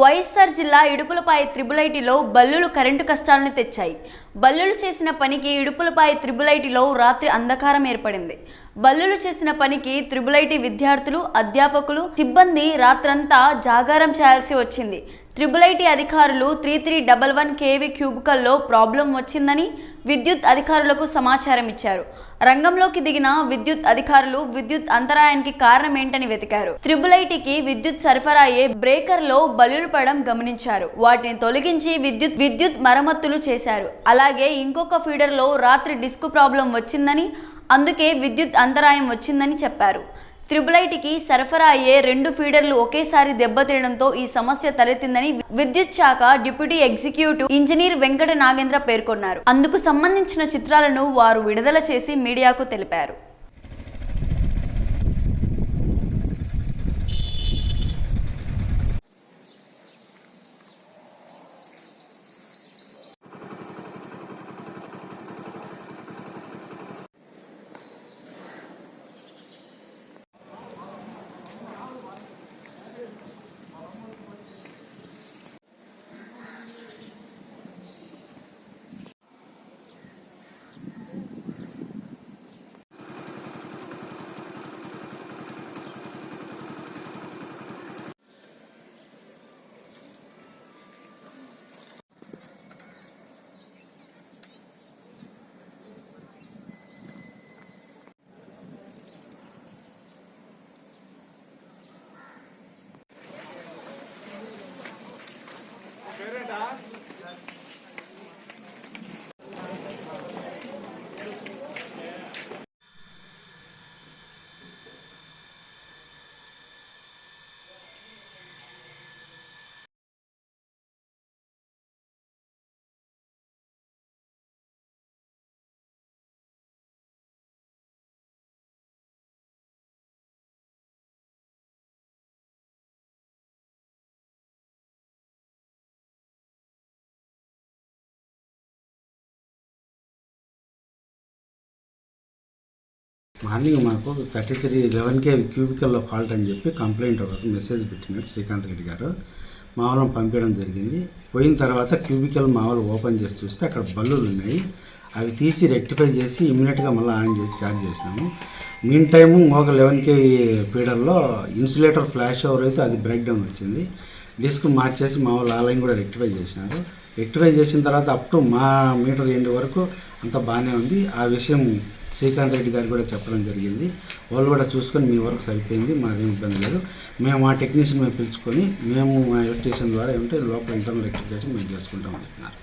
వైఎస్ఆర్ జిల్లా ఇడుపులపాయ త్రిబులైటిలో బల్లులు కరెంటు కష్టాలను తెచ్చాయి. బల్లులు చేసిన పనికి ఇడుపులపాయ త్రిబులైటిలో రాత్రి అంధకారం ఏర్పడింది. బల్లులు చేసిన పనికి త్రిబులైటి విద్యార్థులు అధ్యాపకులు సిబ్బంది రాత్రంతా జాగారం చేయాల్సి వచ్చింది. త్రిబులైటి అధికారులు three three double one KV క్యూబికల్లో problem వచ్చిందని విద్యుత్ అధికారులకు సమాచారం ఇచ్చారు. రంగంలోకి దిగిన విద్యుత్ అధికారులు విద్యుత్ అంతరాయానికి కారణం ఏంటని వెతికారు. త్రిబులైటికి విద్యుత్ సరఫరా అయ్యే బ్రేకర్లో బలులు పడడం గమనించారు. వాటిని తొలగించి విద్యుత్ విద్యుత్ మరమ్మతులు చేశారు. అలాగే ఇంకొక ఫీడర్లో రాత్రి డిస్క్ ప్రాబ్లం వచ్చిందని అందుకే విద్యుత్ అంతరాయం వచ్చిందని చెప్పారు. త్రిబులైటికి సరఫరా అయ్యే రెండు ఫీడర్లు ఒకేసారి దెబ్బతినడంతో ఈ సమస్య తలెత్తిందని విద్యుత్ శాఖ deputy executive engineer Venkata Nagendra పేర్కొన్నారు. అందుకు సంబంధించిన చిత్రాలను వారు విడుదల చేసి మీడియాకు తెలిపారు. మార్నింగ్ మాకు థర్టీ త్రీ లెవెన్ కే క్యూబికల్లో ఫాల్ట్ అని చెప్పి కంప్లైంట్ ఒకటి మెసేజ్ పెట్టినాడు శ్రీకాంత్ రెడ్డి గారు. మామూలు పంపించడం జరిగింది. పోయిన తర్వాత క్యూబికల్ మామూలు ఓపెన్ చేసి చూస్తే అక్కడ బల్లులు ఉన్నాయి. అవి తీసి రెక్టిఫై చేసి ఇమ్మీడియట్గా మళ్ళీ ఆన్ చేసి ఛార్జ్ చేసినాము. మీన్ టైము ఒక లెవెన్ కే పీడర్లో ఇన్సులేటర్ ఫ్లాష్ ఓవర్ అయితే అది బ్రేక్ డౌన్ వచ్చింది. డిస్క్ మార్చేసి మా వాళ్ళు ఆ లైన్ కూడా రెక్టిఫై చేసినారు. రెక్టిఫై చేసిన తర్వాత అప్ టు మా మీటర్ ఎండ్ వరకు అంత బాగానే ఉంది. ఆ విషయం శ్రీకాంత్ రెడ్డి గారు కూడా చెప్పడం జరిగింది. వాళ్ళు కూడా చూసుకొని మీ వరకు సరిపోయింది మాదేం ఇబ్బంది లేదు. మేము ఆ టెక్నీషియన్ మేము పిలుచుకొని మేము మా ఎలక్ట్రీషియన్ ద్వారా ఏమంటే లోపల ఇంటర్నల్ ఎలక్ట్రిఫికేషన్ మేము చేసుకుంటాం అంటున్నారు